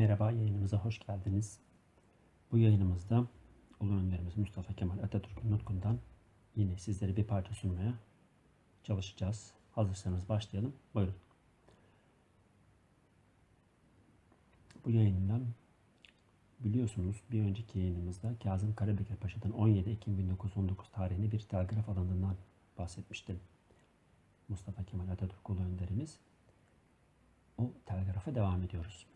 Merhaba, yayınımıza hoş geldiniz. Bu yayınımızda Ulu Önderimiz Mustafa Kemal Atatürk'ün nutkundan yine sizlere bir parça sunmaya çalışacağız. Hazırsanız başlayalım. Buyurun. Bu yayından biliyorsunuz bir önceki yayınımızda Kazım Karabekir Paşa'dan 17 Ekim 1919 tarihinde bir telgraf alındığından bahsetmiştim. Mustafa Kemal Atatürk Ulu Önderimiz. O telgrafa devam ediyoruz.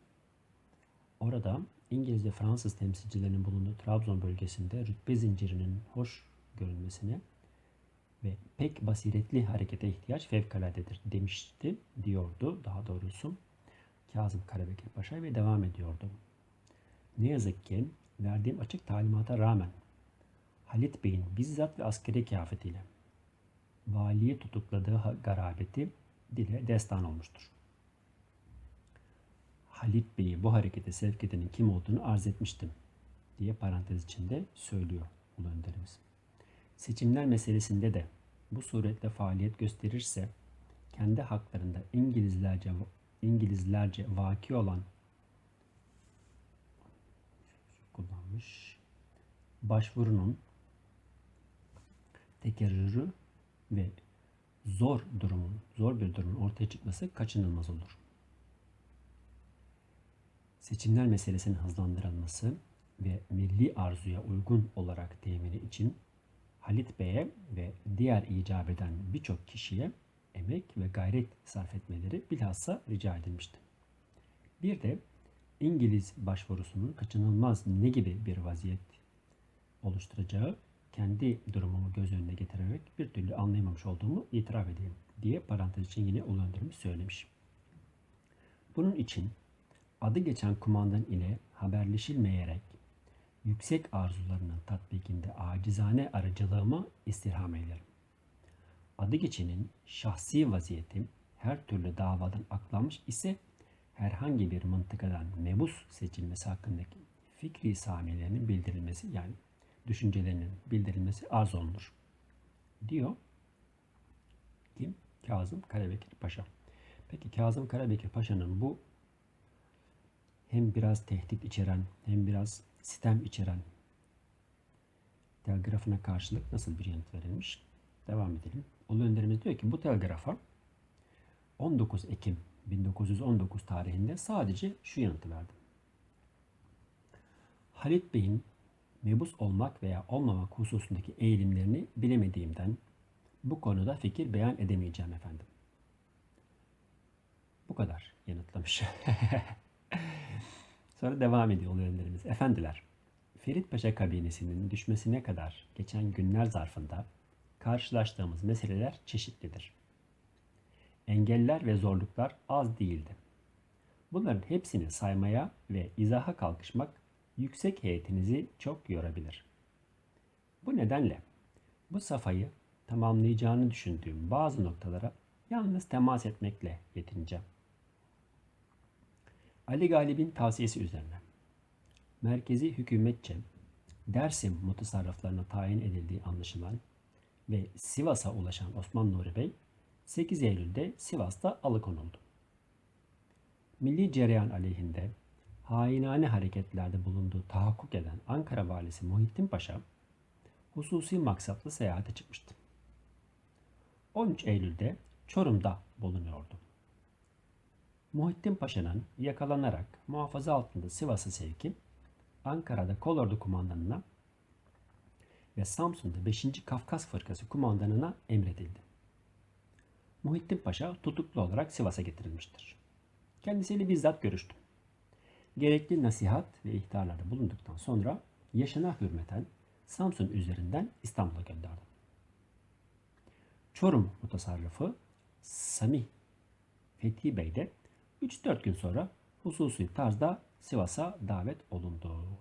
Orada İngiliz ve Fransız temsilcilerinin bulunduğu Trabzon bölgesinde rütbe zincirinin hoş görünmesine ve pek basiretli harekete ihtiyaç fevkaladedir demişti, diyordu daha doğrusu Kazım Karabekir Paşa ve devam ediyordu. Ne yazık ki verdiğim açık talimata rağmen Halit Bey'in bizzat ve askeri kıyafetiyle valiyi tutukladığı garabeti dile destan olmuştur. Halit Bey'i bu harekete sevk edenin kim olduğunu arz etmiştim diye parantez içinde söylüyor Ulu Önderimiz. Seçimler meselesinde de bu suretle faaliyet gösterirse kendi haklarında İngilizlerce İngilizlerce vaki olan kullanmış başvurunun tekerrürü ve zor durumun, zor bir durumun ortaya çıkması kaçınılmaz olur seçimler meselesinin hızlandırılması ve milli arzuya uygun olarak temini için Halit Bey'e ve diğer icap eden birçok kişiye emek ve gayret sarf etmeleri bilhassa rica edilmişti. Bir de İngiliz başvurusunun kaçınılmaz ne gibi bir vaziyet oluşturacağı kendi durumumu göz önüne getirerek bir türlü anlayamamış olduğumu itiraf edeyim diye parantez için yine ulandırmış söylemiş. Bunun için adı geçen kumandan ile haberleşilmeyerek yüksek arzularının tatbikinde acizane aracılığımı istirham eylerim. Adı geçenin şahsi vaziyeti her türlü davadan aklanmış ise herhangi bir mıntıkadan mebus seçilmesi hakkındaki fikri samiyelerinin bildirilmesi yani düşüncelerinin bildirilmesi arz olunur. Diyor kim? Kazım Karabekir Paşa. Peki Kazım Karabekir Paşa'nın bu hem biraz tehdit içeren hem biraz sistem içeren telgrafına karşılık nasıl bir yanıt verilmiş? Devam edelim. Ulu Önderimiz diyor ki bu telgrafa 19 Ekim 1919 tarihinde sadece şu yanıtı verdim. Halit Bey'in mebus olmak veya olmamak hususundaki eğilimlerini bilemediğimden bu konuda fikir beyan edemeyeceğim efendim. Bu kadar yanıtlamış. Sonra devam ediyor oluyor önderimiz. Efendiler, Ferit Paşa kabinesinin düşmesine kadar geçen günler zarfında karşılaştığımız meseleler çeşitlidir. Engeller ve zorluklar az değildi. Bunların hepsini saymaya ve izaha kalkışmak yüksek heyetinizi çok yorabilir. Bu nedenle bu safayı tamamlayacağını düşündüğüm bazı noktalara yalnız temas etmekle yetineceğim. Ali Galip'in tavsiyesi üzerine merkezi hükümetçe Dersim mutasarrıflarına tayin edildiği anlaşılan ve Sivas'a ulaşan Osman Nuri Bey 8 Eylül'de Sivas'ta alıkonuldu. Milli cereyan aleyhinde hainane hareketlerde bulunduğu tahakkuk eden Ankara valisi Muhittin Paşa hususi maksatlı seyahate çıkmıştı. 13 Eylül'de Çorum'da bulunuyordu. Muhittin Paşa'nın yakalanarak muhafaza altında Sivas'a sevki, Ankara'da Kolordu kumandanına ve Samsun'da 5. Kafkas Fırkası kumandanına emredildi. Muhittin Paşa tutuklu olarak Sivas'a getirilmiştir. Kendisiyle bizzat görüştüm. Gerekli nasihat ve ihtarlarda bulunduktan sonra yaşına hürmeten Samsun üzerinden İstanbul'a gönderdim. Çorum mutasarrıfı Samih Fethi Bey de 3-4 gün sonra hususi tarzda Sivas'a davet olundu.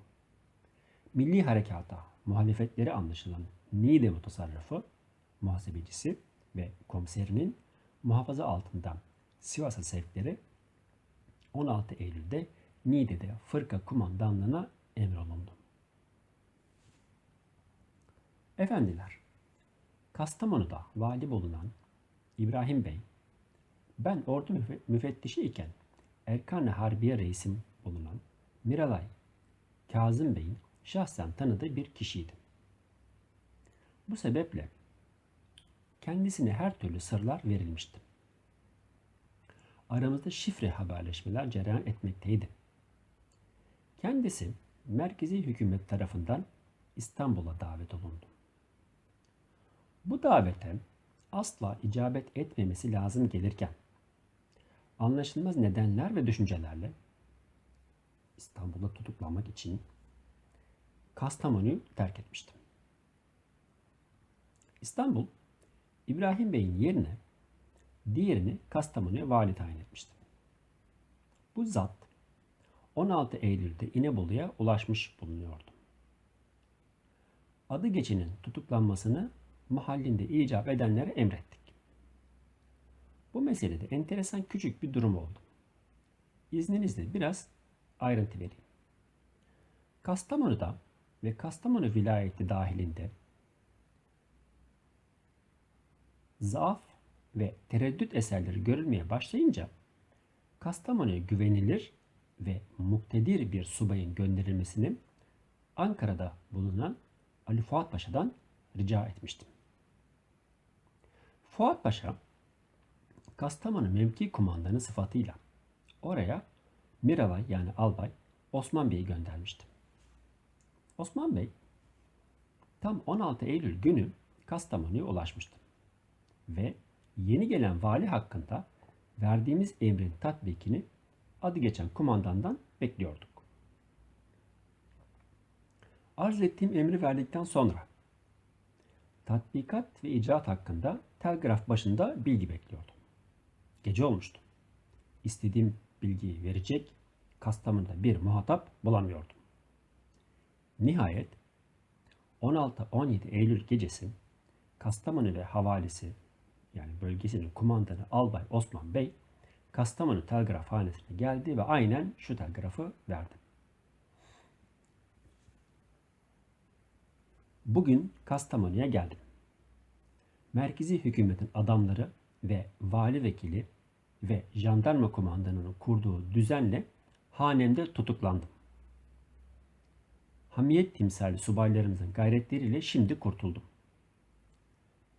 Milli harekata muhalefetleri anlaşılan Niğde mutasarrıfı, muhasebecisi ve komiserinin muhafaza altında Sivas'a sevkleri 16 Eylül'de Niğde'de fırka kumandanlığına emrolundu. Efendiler, Kastamonu'da vali bulunan İbrahim Bey ben ordu müfettişi iken Erkan-ı Harbiye reisim bulunan Miralay, Kazım Bey'in şahsen tanıdığı bir kişiydi. Bu sebeple kendisine her türlü sırlar verilmişti. Aramızda şifre haberleşmeler cereyan etmekteydi. Kendisi merkezi hükümet tarafından İstanbul'a davet olundu. Bu davete asla icabet etmemesi lazım gelirken anlaşılmaz nedenler ve düşüncelerle İstanbul'da tutuklanmak için Kastamonu'yu terk etmiştim. İstanbul, İbrahim Bey'in yerine diğerini Kastamonu'ya vali tayin etmişti. Bu zat 16 Eylül'de İnebolu'ya ulaşmış bulunuyordu. Adı geçenin tutuklanmasını mahallinde icap edenlere emrettik. Bu meselede enteresan küçük bir durum oldu. İzninizle biraz ayrıntı vereyim. Kastamonu'da ve Kastamonu vilayeti dahilinde zaaf ve tereddüt eserleri görülmeye başlayınca Kastamonu'ya güvenilir ve muktedir bir subayın gönderilmesini Ankara'da bulunan Ali Fuat Paşa'dan rica etmiştim. Fuat Paşa Kastamonu mevki kumandanı sıfatıyla oraya Miralay yani albay Osman Bey'i göndermişti. Osman Bey tam 16 Eylül günü Kastamonu'ya ulaşmıştı. Ve yeni gelen vali hakkında verdiğimiz emrin tatbikini adı geçen kumandandan bekliyorduk. Arz ettiğim emri verdikten sonra tatbikat ve icraat hakkında telgraf başında bilgi bekliyordum. Gece olmuştu. İstediğim bilgiyi verecek Kastamonu'da bir muhatap bulamıyordum. Nihayet 16-17 Eylül gecesi Kastamonu ve havalisi yani bölgesinin kumandanı Albay Osman Bey Kastamonu telgrafhanesine geldi ve aynen şu telgrafı verdi. Bugün Kastamonu'ya geldim. Merkezi hükümetin adamları ve vali vekili ve jandarma kumandanının kurduğu düzenle hanemde tutuklandım. Hamiyet timsali subaylarımızın gayretleriyle şimdi kurtuldum.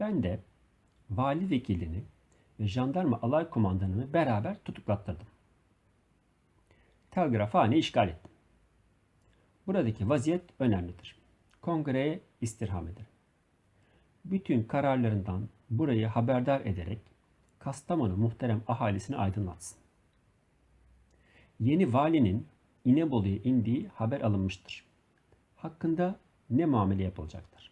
Ben de vali vekilini ve jandarma alay kumandanını beraber tutuklattırdım. Telgrafhane işgal ettim. Buradaki vaziyet önemlidir. Kongreye istirham ederim. Bütün kararlarından burayı haberdar ederek Kastamonu muhterem ahalisini aydınlatsın. Yeni valinin İnebolu'ya indiği haber alınmıştır. Hakkında ne muamele yapılacaktır?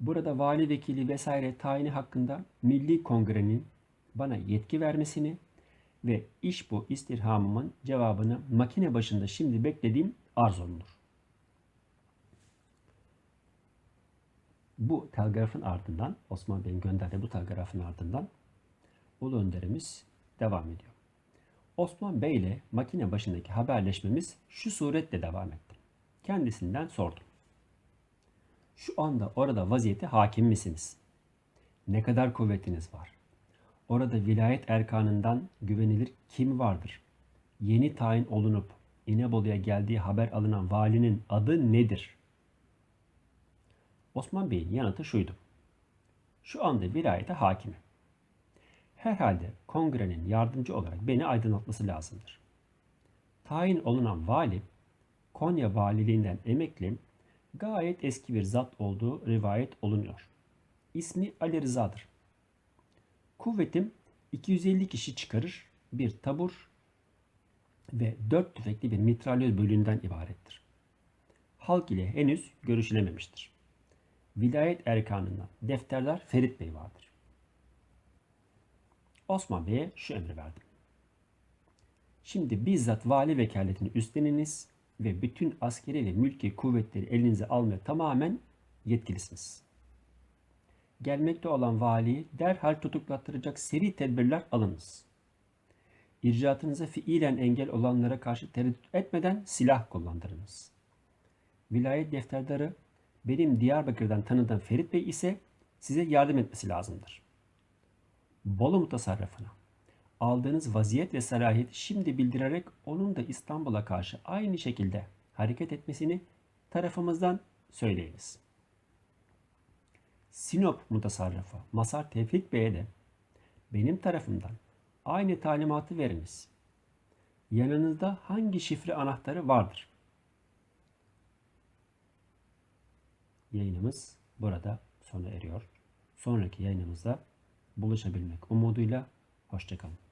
Burada vali vekili vesaire tayini hakkında Milli Kongre'nin bana yetki vermesini ve iş bu istirhamımın cevabını makine başında şimdi beklediğim arz olunur. Bu telgrafın ardından Osman Bey'in gönderdiği bu telgrafın ardından Ulu Önderimiz devam ediyor. Osman Bey ile makine başındaki haberleşmemiz şu suretle devam etti. Kendisinden sordum. Şu anda orada vaziyeti hakim misiniz? Ne kadar kuvvetiniz var? Orada vilayet erkanından güvenilir kim vardır? Yeni tayin olunup İnebolu'ya geldiği haber alınan valinin adı nedir? Osman Bey'in yanıtı şuydu. Şu anda vilayete hakimim. Herhalde kongrenin yardımcı olarak beni aydınlatması lazımdır. Tayin olunan vali, Konya valiliğinden emekli, gayet eski bir zat olduğu rivayet olunuyor. İsmi Ali Rıza'dır. Kuvvetim 250 kişi çıkarır, bir tabur ve dört tüfekli bir mitralyöz bölüğünden ibarettir. Halk ile henüz görüşülememiştir. Vilayet erkanından defterdar Ferit Bey vardır. Osman Bey'e şu emri verdim. Şimdi bizzat vali vekaletini üstleniniz ve bütün askeri ve mülki kuvvetleri elinize almaya tamamen yetkilisiniz. Gelmekte olan valiyi derhal tutuklattıracak seri tedbirler alınız. İcraatınıza fiilen engel olanlara karşı tereddüt etmeden silah kullandırınız. Vilayet defterdarı benim Diyarbakır'dan tanıdığım Ferit Bey ise size yardım etmesi lazımdır. Bolu mutasarrıfına, aldığınız vaziyet ve salahiyeti şimdi bildirerek onun da İstanbul'a karşı aynı şekilde hareket etmesini tarafımızdan söyleyiniz. Sinop mutasarrıfı Masar Tevfik Bey'e de benim tarafımdan aynı talimatı veriniz. Yanınızda hangi şifre anahtarı vardır? Yayınımız burada sona eriyor. Sonraki yayınımızda buluşabilmek umuduyla hoşçakalın.